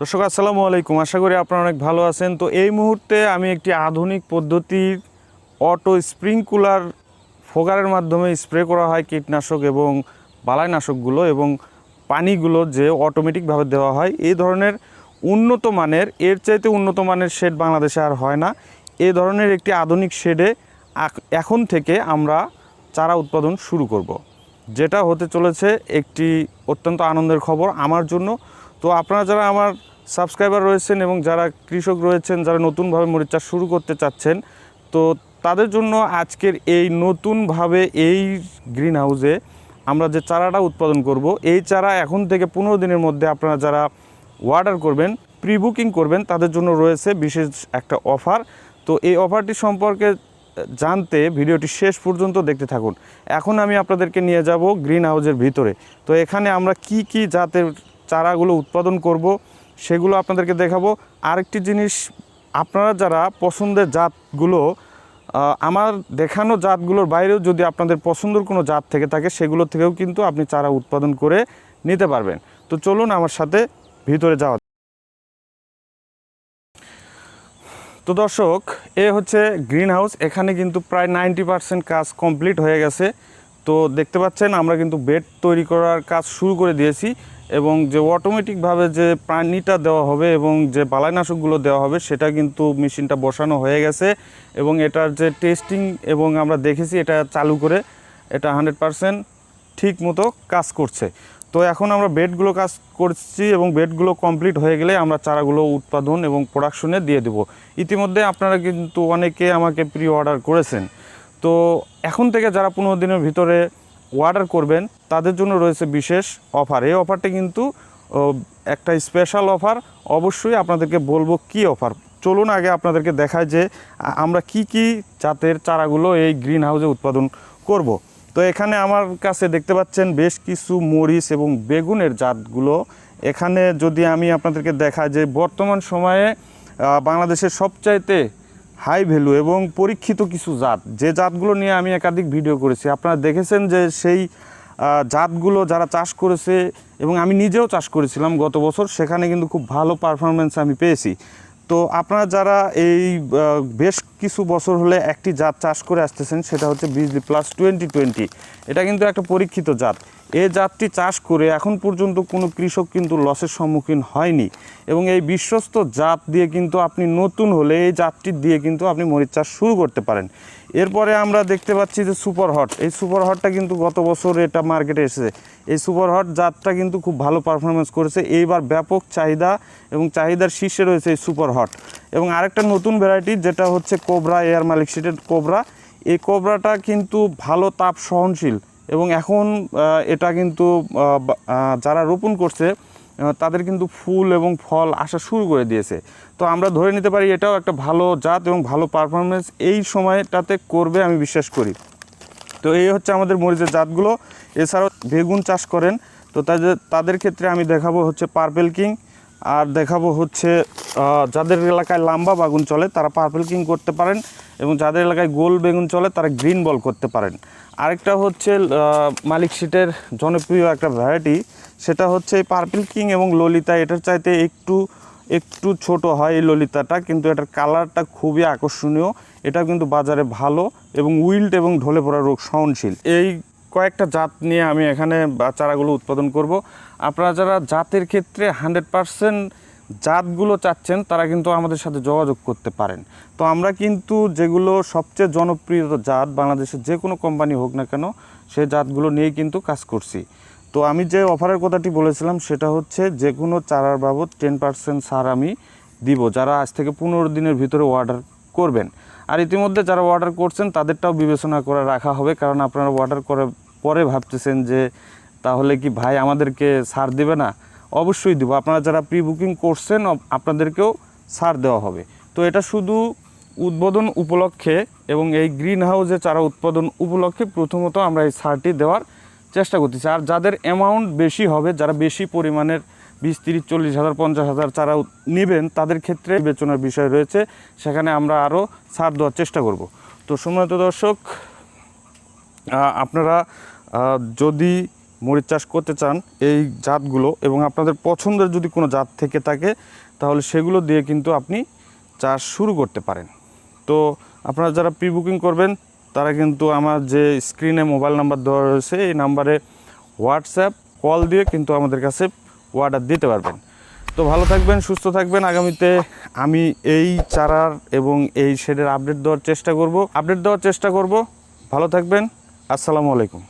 দর্শক, আসসালামু আলাইকুম। আশা করি আপনারা অনেক ভালো আছেন। তো এই মুহূর্তে আমি একটি আধুনিক পদ্ধতির অটো স্প্রিংকুলার ফোগারের মাধ্যমে স্প্রে করা হয় কীটনাশক এবং বালাইনাশকগুলো এবং পানিগুলো যে অটোমেটিকভাবে দেওয়া হয়, এই ধরনের উন্নত মানের, এর চাইতে উন্নত মানের শেড বাংলাদেশে আর হয় না। এ ধরনের একটি আধুনিক শেডে এখন থেকে আমরা চারা উৎপাদন শুরু করব। যেটা হতে চলেছে একটি অত্যন্ত আনন্দের খবর। আমার জন্য তো আপনারা যারা আমার সাবস্ক্রাইবার রয়েছেন এবং যারা কৃষক রয়েছেন, যারা নতুনভাবে মরিচ চাষ শুরু করতে চাচ্ছেন, তো তাদের জন্য আজকের এই নতুনভাবে এই গ্রিন হাউসে আমরা যে চারাটা উৎপাদন করব, এই চারা এখন থেকে পনেরো দিনের মধ্যে আপনারা যারা অর্ডার করবেন প্রি বুকিং করবেন, তাদের জন্য রয়েছে বিশেষ একটা অফার তো এই অফারটি সম্পর্কে জানতে ভিডিওটি শেষ পর্যন্ত দেখতে থাকুন। এখন আমি আপনাদেরকে নিয়ে যাব গ্রিন হাউসের ভিতরে। তো এখানে আমরা কি কি জাতের চারাগুলো উৎপাদন করব, সেগুলো আপনাদেরকে দেখাবো। আরেকটি জিনিস, আপনারা যারা পছন্দের জাতগুলো আমার দেখানো জাতগুলোর বাইরেও যদি আপনাদের পছন্দের কোনো জাত থেকে থাকে, সেগুলো থেকেও কিন্তু আপনি চারা উৎপাদন করে নিতে পারবেন। তো চলুন আমার সাথে ভিতরে যাওয়া তো দর্শক, এ হচ্ছে গ্রিন হাউস এখানে কিন্তু প্রায় নাইনটি পার্সেন্ট কাজ কমপ্লিট হয়ে গেছে। তো দেখতে পাচ্ছেন, আমরা কিন্তু বেড তৈরি করার কাজ শুরু করে দিয়েছি। এবং যে অটোমেটিকভাবে যে প্রাণীটা দেওয়া হবে এবং যে বালাইনাশকগুলো দেওয়া হবে, সেটা কিন্তু মেশিনটা বসানো হয়ে গেছে এবং এটার যে টেস্টিং এবং আমরা দেখেছি এটা চালু করে এটা হান্ড্রেড পারসেন্ট ঠিক মতো কাজ করছে। তো এখন আমরা বেডগুলো কাজ করছি এবং বেডগুলো কমপ্লিট হয়ে গেলে আমরা চারাগুলো উৎপাদন এবং প্রোডাকশনে দিয়ে দেবো। ইতিমধ্যে আপনারা কিন্তু অনেকে আমাকে প্রি অর্ডার করেছেন। তো এখন থেকে যারা পনেরো দিনের ভিতরে অর্ডার করবেন, তাদের জন্য রয়েছে বিশেষ অফার এই অফারটি কিন্তু একটা স্পেশাল অফার অবশ্যই আপনাদেরকে বলব কি অফার চলুন আগে আপনাদেরকে দেখায় যে আমরা কি কি জাতের চারাগুলো এই গ্রিন হাউসে উৎপাদন করব। তো এখানে আমার কাছে দেখতে পাচ্ছেন বেশ কিছু মরিচ এবং বেগুনের জাতগুলো। এখানে যদি আমি আপনাদেরকে দেখাই যে বর্তমান সময়ে বাংলাদেশের সবচাইতে হাই ভ্যালু এবং পরীক্ষিত কিছু জাত। যে জাতগুলো নিয়ে আমি একাধিক ভিডিও করেছি, আপনারা দেখেছেন যে সেই জাতগুলো যারা চাষ করেছে এবং আমি নিজেও চাষ করেছিলাম গত বছর, সেখানে কিন্তু খুব ভালো পারফরমেন্স আমি পেয়েছি। তো আপনারা যারা এই বেশ কিছু বছর হলে একটি জাত চাষ করে আসতেছেন, সেটা হচ্ছে বিজলি প্লাস টোয়েন্টি টোয়েন্টি এটা কিন্তু একটা পরীক্ষিত জাত। এই জাতটি চাষ করে এখন পর্যন্ত কোনো কৃষক কিন্তু লসের সম্মুখীন হয়নি। এবং এই বিশ্বস্ত জাত দিয়ে কিন্তু আপনি নতুন হলে এই জাতটি দিয়ে কিন্তু আপনি মরিচ চাষ শুরু করতে পারেন। এরপরে আমরা দেখতে পাচ্ছি যে সুপার হট। এই সুপার হটটা কিন্তু গত বছর এটা মার্কেটে এসেছে। এই সুপার হট জাতটা কিন্তু খুব ভালো পারফরমেন্স করেছে। এইবার ব্যাপক চাহিদা এবং চাহিদার শীর্ষে রয়েছে এই সুপার হট। এবং আরেকটা নতুন ভ্যারাইটি যেটা হচ্ছে কোবরা এয়ার মালিক সিটের কোবরা। এই কোবরাটা কিন্তু ভালো তাপ সহনশীল। এবং এখন এটা কিন্তু যারা রোপণ করছে তাদের কিন্তু ফুল এবং ফল আসা শুরু করে দিয়েছে। তো আমরা ধরে নিতে পারি এটাও একটা ভালো জাত এবং ভালো পারফরমেন্স এই সময়টাতে করবে, আমি বিশ্বাস করি। তো এই হচ্ছে আমাদের মরিচের জাতগুলো। এছাড়াও বেগুন চাষ করেন, তো তাদের তাদের ক্ষেত্রে আমি দেখাবো হচ্ছে পার্পেল কিং আর দেখাবো হচ্ছে যাদের এলাকায় লাম্বা বাগুন চলে, তারা পার্পেল কিং করতে পারেন এবং যাদের এলাকায় গোল বেগুন চলে, তারা গ্রিন বল করতে পারেন। আরেকটা হচ্ছে মালিক সিটের জনপ্রিয় একটা ভ্যারাইটি সেটা হচ্ছে পার্পেল কিং এবং ললিতা। এটার চাইতে একটু একটু ছোট হয় এই ললিতাটা, কিন্তু এটার কালারটা খুবই আকর্ষণীয়। এটা কিন্তু বাজারে ভালো এবং উইল্ড এবং ঢলে পড়া রোগ সহনশীল। এই কয়েকটা জাত নিয়ে আমি এখানে চারাগুলো উৎপাদন করব। আপনারা যারা জাতের ক্ষেত্রে হান্ড্রেড পারসেন্ট জাতগুলো চাচ্ছেন, তারা কিন্তু আমাদের সাথে যোগাযোগ করতে পারেন। তো আমরা কিন্তু যেগুলো সবচেয়ে জনপ্রিয় জাত, বাংলাদেশের যে কোনো কোম্পানি হোক না কেন সেই জাতগুলো নিয়েই কিন্তু কাজ করছি। তো আমি যে অফারের কথাটি বলেছিলাম, সেটা হচ্ছে যে কোনো চারার বাবদ টেন পার্সেন্ট ছাড় আমি দিব, যারা আজ থেকে পনেরো দিনের ভিতরে অর্ডার করবেন। আর ইতিমধ্যে যারা অর্ডার করছেন, তাদেরটাও বিবেচনা করে রাখা হবে, কারণ আপনারা অর্ডার করে পরে ভাবতেছেন যে তাহলে কি ভাই আমাদেরকে ছাড় দেবে না? অবশ্যই দেবো। আপনারা যারা প্রি বুকিং করছেন আপনাদেরকেও ছাড় দেওয়া হবে। তো এটা শুধু উদ্বোধন উপলক্ষে এবং এই গ্রিন হাউসে চারা উৎপাদন উপলক্ষে প্রথমত আমরা এই ছাড়টি দেওয়ার চেষ্টা করতেছি। আর যাদের অ্যামাউন্ট বেশি হবে, যারা বেশি পরিমাণের বিশ, তিরিশ, চল্লিশ হাজার, পঞ্চাশ হাজার চারা নেবেন, তাদের ক্ষেত্রে বিবেচনার বিষয় রয়েছে। সেখানে আমরা আরও ছাড় দেওয়ার চেষ্টা করব। তো সম্মানিত দর্শক আপনারা যদি মরিচ চাষ করতে চান এই জাতগুলো এবং আপনাদের পছন্দের যদি কোনো জাত থেকে থাকে, তাহলে সেগুলো দিয়ে কিন্তু আপনি চাষ শুরু করতে পারেন। তো আপনারা যারা প্রি বুকিং করবেন, তারা কিন্তু আমার যে স্ক্রিনে মোবাইল নাম্বার দেওয়া রয়েছে, এই নাম্বারে হোয়াটসঅ্যাপ কল দিয়ে কিন্তু আমাদের কাছে অর্ডার দিতে পারবেন। তো ভালো থাকবেন, সুস্থ থাকবেন। আগামীতে আমি এই চারার এবং এই শেডের আপডেট দেওয়ার চেষ্টা করব। আপডেট দেওয়ার চেষ্টা করব। ভালো থাকবেন। আসসালামু আলাইকুম।